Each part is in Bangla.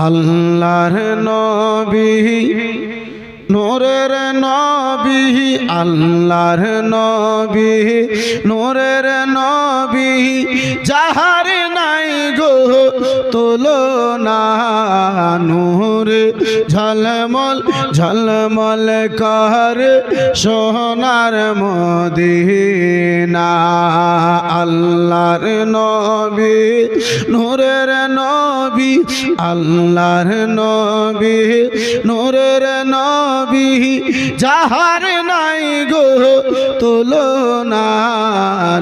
আল্লাহর নবী নূরের নবী আল্লাহর নবী নূরের নবী যাহার নাই না নূর, ঝলমল ঝলমল কর সোনার মদিনা। আল্লাহর নবী, নূরের নবী, আল্লাহর নবী, নূরের নবী, যাহার নাই গো তুলনা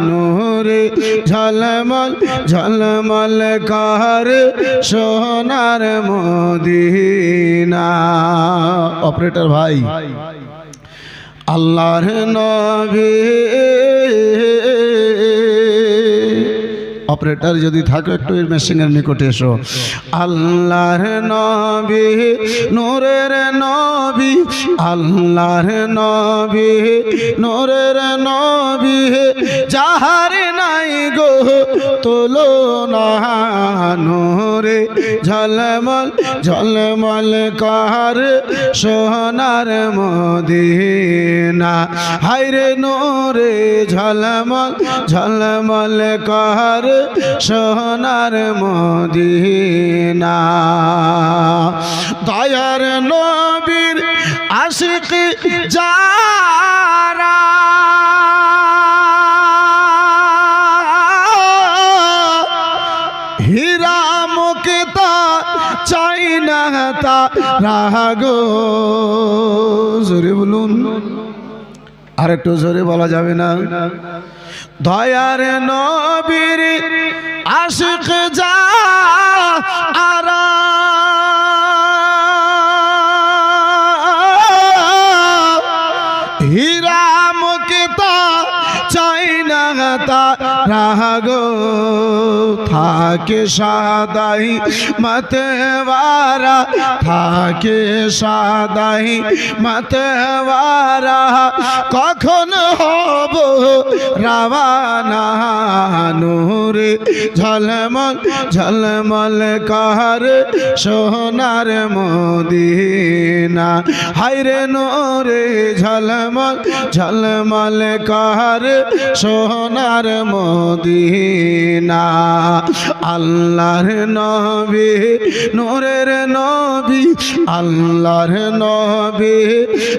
নূরে ঝলমল ঝলমল কর সোনার মদিনা। অপারেটর ভাই আল্লাহর নবী অপারেটর যদি থাকো একটু এর মেশিনের নিকটে এসো। আল্লাহর নবী, নূরের নবী, আল্লাহর নবী, নূরের নবী, যাহার নাই গো তোলো না নূরে ঝলমল ঝলমল কর সোনার মদিনা। হাইরে নূরে ঝলমল ঝলমল কর সোনার মদিনা। দয়ার নবীর আশিক যারা রাগো জোরে বলুন। আর একটু জোরে বলা যাবে না। দয়ার নবীর আশিক যা আরা। হীরা মুক্তা চাই না রাগো থাকে সাদাই মতবারা থাকে সাদাই মতবারা কখন হব রাবানা নূরে ঝলমল ঝলমল কার সোনার মদিনা? হাইরে নূরে ঝলমল ঝলমল কার সোনার মদিনা? আল্লাহর নবী, নূরের নবী, আল্লাহর নবী,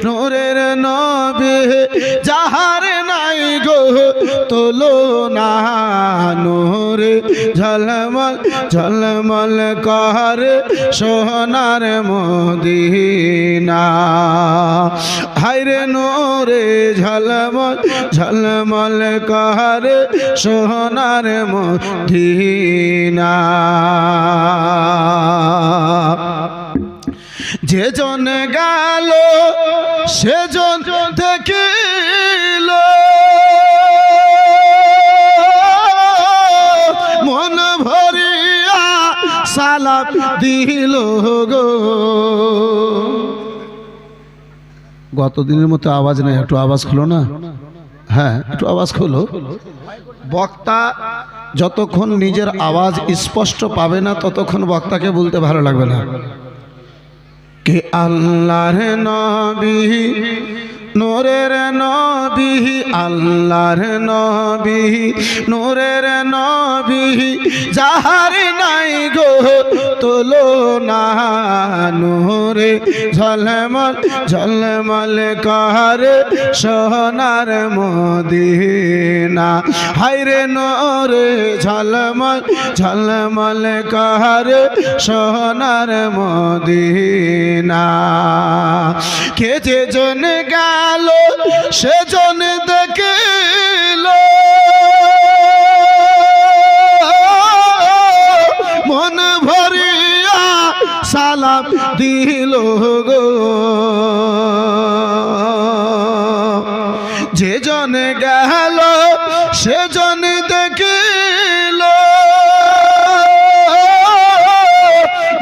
নূরের নবী, যাহার নাই গো তোলো না নূরে ঝলমল ঝলমল কর সোনার মদিনা। হাইরে নূরে, ঝলমল ঝলমল কর সোনার মদিনা। যে জন গেল সেজন দেখিল। দিল গো। গতদিনের মতো আওয়াজ নাই, একটু আওয়াজ খোলো না। হ্যাঁ একটু আওয়াজ খোলো। বক্তা যতক্ষণ নিজের আওয়াজ স্পষ্ট পাবে না, ততক্ষণ বক্তাকে বলতে ভালো লাগবে না। কে আল্লাহর নবী, নূরের নবী, আল্লাহর নবী, নূরের নবী, যাহার নাই গো তোলো না নূরে ঝলমল ঝলমল কর সোনার মদিনা। হাইরে নূরে ঝলমল ঝলমল কর সোনার মদিনা। কে যে জন গেল, সেজন দেখিল দিল গো। যে জনে গেল সেজন দেখিল।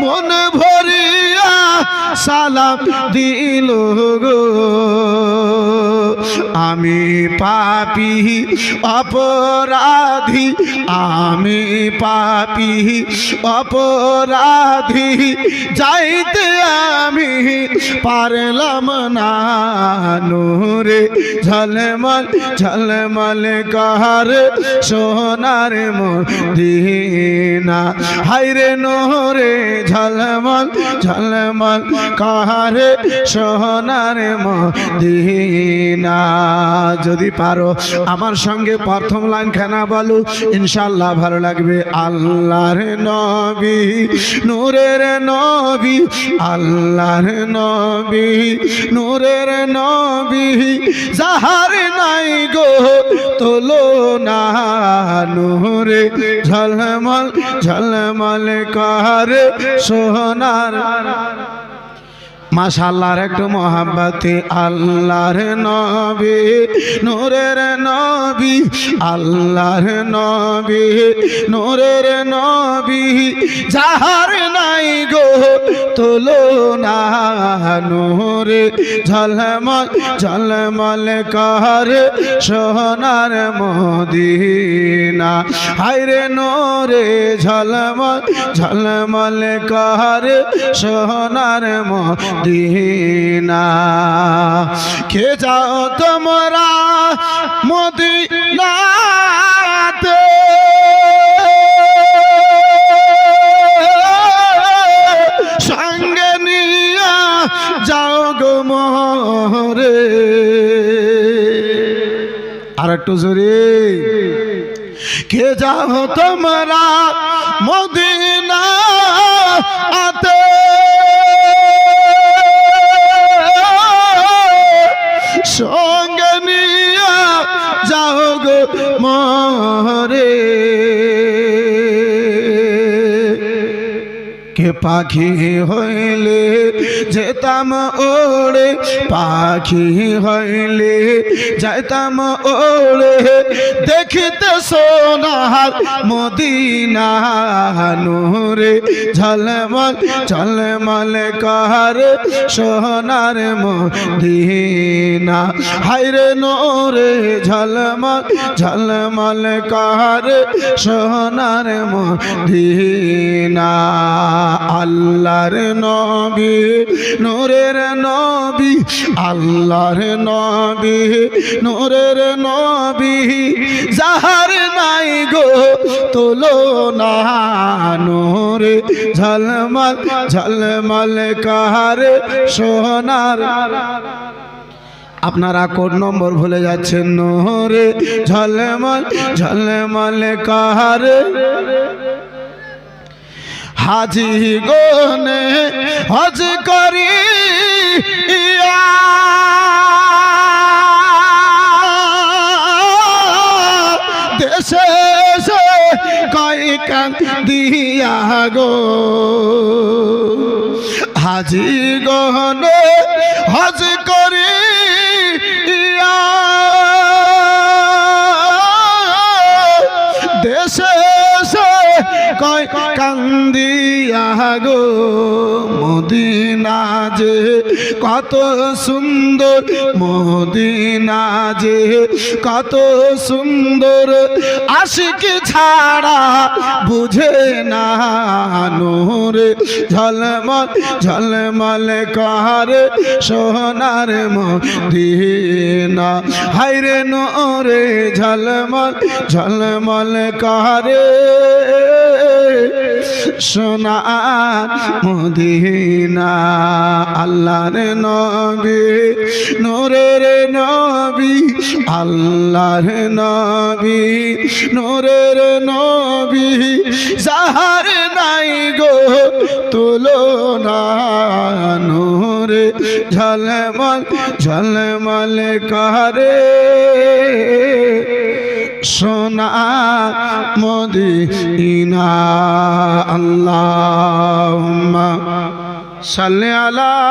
মন ভরিয়া সালাম দিল গো। আমি পাপি, অপরাধী। আমি পাপি, অপরাধী। যাইতে আমি পারলাম না। নূরে ঝলমল ঝলমল কাহার সোনার মদিনা। হাইরে নোরে ঝলমল ঝলমল কাহার সোনার মদিনা। যদি পারো, আমার সঙ্গে প্রথম লাইন খানা বলো। ইনশাল্লাহ ভালো লাগবে। আল্লাহর নবী, নূরের নবী, আল্লাহর নবী, নূরের নবী, যাহার নাই গো তোলো না নূরে ঝলমল ঝলমল কার সোনার মাশাল্লাহর একটু মহাব্বতে, আল্লাহর নবী, নূরের নবী, আল্লাহর নবী, নূরের নবী, যাহার নাই গো তোলো না নূরে ঝলমল ঝলমল কার সোনার মদিনা। হায়রে নোরে ঝলমল ঝলমল কার সোনার মদিনা। কে যাও তোমরা মদিনাতে? সঙ্গে নিয়া যাও গো মোরে। আর একটু জোরে। কে যাও তোমরা মদিনা সঙ্গে পাখি হইলে যেতাম ওড়ে পাখি হইলে যাইতাম ওড়ে দেখিতে সোনার মদিনা নূরে, ঝলমল ঝলমল কার সোনার মদিনা। হাইরে নোরে, ঝলমল ঝলমল কার সোনার মদিনা। আল্লাহর নবী, নূরের নবী, আল্লাহর নবী, নূরের নবী। যাহার নাই গো তোলো না নূরে ঝলমল ঝলমল কাহার সোনার। আপনারা কোড নম্বর ভুলে যাচ্ছেন, নোরে ঝলমল ঝলমল কাহার। হাজি গনে হজ করি ইয়া। দেশে কই দিয়া গো। হাজি গহনে গো মদিনা যে কত সুন্দর, মদিনা যে কত সুন্দর। আশিক ছাড়া বুঝে না নোরে, ঝলমল ঝলমল কার সোনার মদিনা। হাইরে নোরে, ঝলমল ঝলমল কারে। সোনা, মদিনা, আল্লাহর নবী, নূরের নবী, আল্লাহর নবী, নূরের নবী, যাহার নাই গো তুলো না নূরে ঝলমল ঝলমল কারে। সোনা মদিনা আল্লাহ সালে আলা